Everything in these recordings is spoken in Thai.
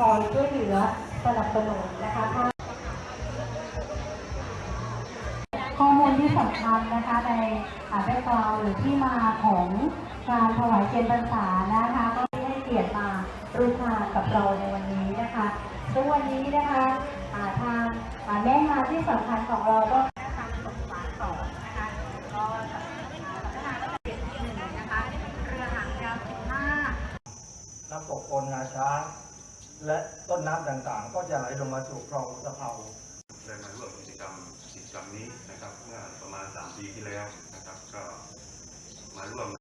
คอยช่วยเหลือสนับสนุนนะคะถ้าข้อมูลที่สำคัญนะคะในแบ็กกราวหรือที่มาของการถวายเทียนพรรษานะคะก็ที่ให้เกียรติมาร่วมงานกับเราในวันนี้นะคะซึ่งวันนี้นะคะอ่าทางอ่าแม่งานที่สำคัญของเราก็ทางสงสารสองนะคะก็สำนักงานสำนักงานระเบียบที่หนึ่งนะคะเรือหางยาวสิบห้า น้ำตกโอนงาช้าง และต้นน้ำต่างๆ ก็จะไหลลงมาสู่คลองสะเพาได้มาร่วมกิจกรรมกิจกรรมนี้นะครับ เมื่อประมาณ 3 ปีที่แล้วนะครับ ก็มาร่วม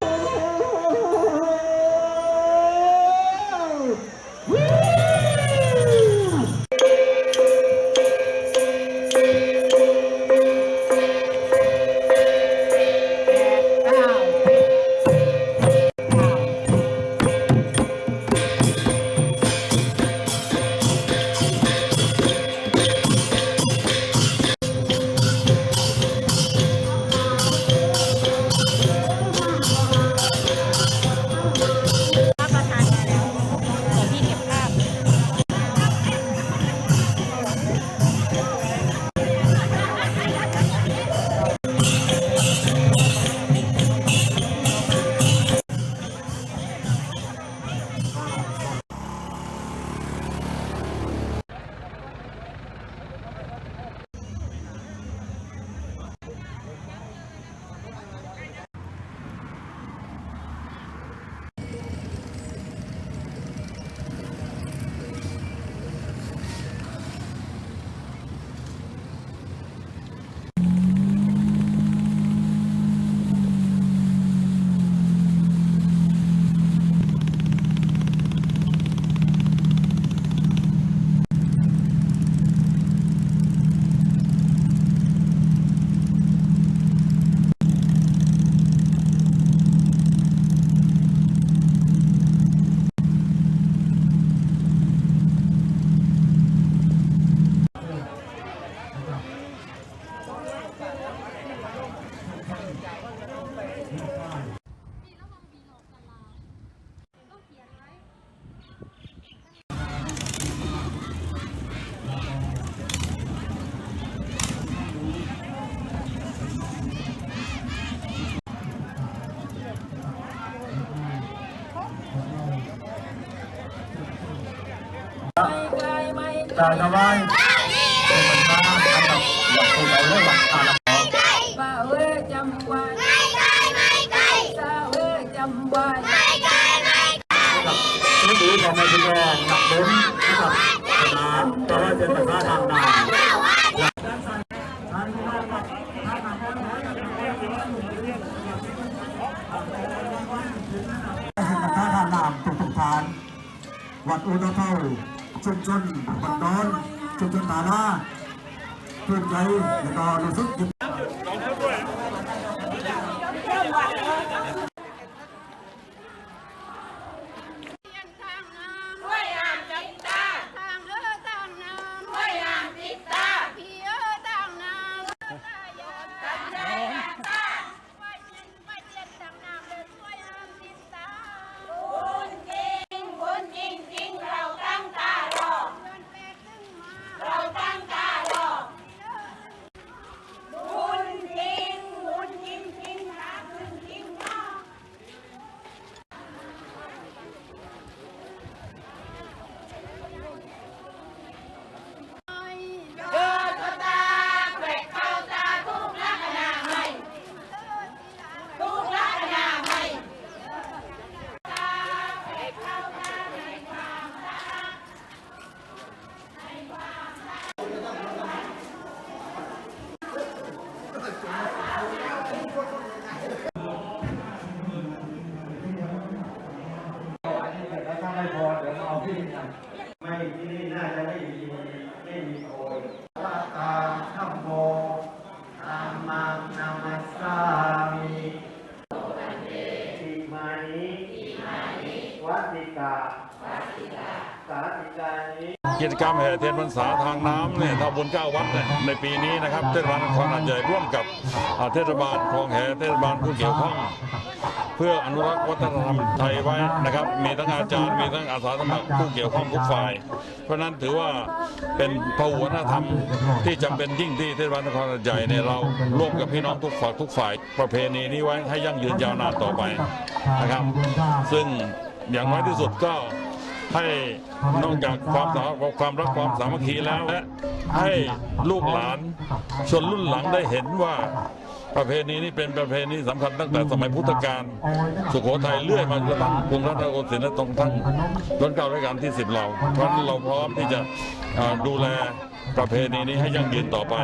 ตาตะวันเป็นมันมาอันดับหลักคนเอาเรื่องหลักตาละขอป้าเอ้ยจำไว้ไม่ไกล จนายพยอหนักบุญนะครับนาแต่ว่าจนาท่าทางนามทุกๆทานวัดตเท่าชุมชนบัดดอนชุมชนตาลาเพื่อนใจแล้วก็รู้สึกยิน ทางน้ำห้วยอ่างจิตตาทางเออทางน้ำห้วยอ่างจิตตาพี่เออทางน้ำตายาตันใจตาไว้เย็นไว้เย็นทางน้ำเลยห้วยอ่างจิตตาคุณจริงคุณจริงจริงเราตั้งตารอเงินแปดตึ้งมาเราตั้งตารอคุณจริงคุณจริงจริงรักคุณจริงเนาะ เดินก็ตาแหวกเข้าตาทุกลักษณะไม่ทุกลักษณะไม่ตาแหวกเข้าตาในความรัก แล้วถ้าไม่พอเดี๋ยวเอาที่นี่กันไม่ที่นี่น่าจะไม่มีไม่มีโอยว่าตามข้ามโมตามมังนามัสสามิทีมานิวัดติกาสาธิกานิ กิ จกรรมแห่เทียนพรรษาทางน้ำเนี่ยทำบุญเก้าวัดเนี่ยในปีนี้นะครับเทศบาลนครอาจจะร่วมกับอาเทศบาลคลองแห่เทศบาลผู้เกี่ยวข้องเพื่ออนุรักษ์วัฒนธรรมไทยไว้นะครับ มีทั้งอาจารย์ มีทั้งอาสาสมัครผู้เกี่ยวข้องทุกฝ่าย เพราะฉะนั้นถือว่าเป็นพหุวัฒนธรรมที่จำเป็นยิ่งที่เทศบาลนครหาดใหญ่เนี่ยเราร่วมกับพี่น้องทุกฝ่ายทุกฝ่ายประเพณีนี้ไว้ให้ยั่งยืนยาวนานต่อไปนะครับ ซึ่งอย่างน้อยที่สุดก็ ให้นอกจากความสาความรักความสามัคคีแล้วและให้ลูกหลานชนรุ่นหลังได้เห็นว่าประเพณีนี้เป็นประเพณีสำคัญตั้งแต่สมัยพุทธกาลสุโขทัยเลื่อยมาจนกระทั่งกรุงรัตนโกสินทร์และตรงทั้งรัชกาลรัชกาลที่สิบเราเพราะเราพร้อมที่จะดูแลประเพณีนี้ให้ยั่งยืนต่อไป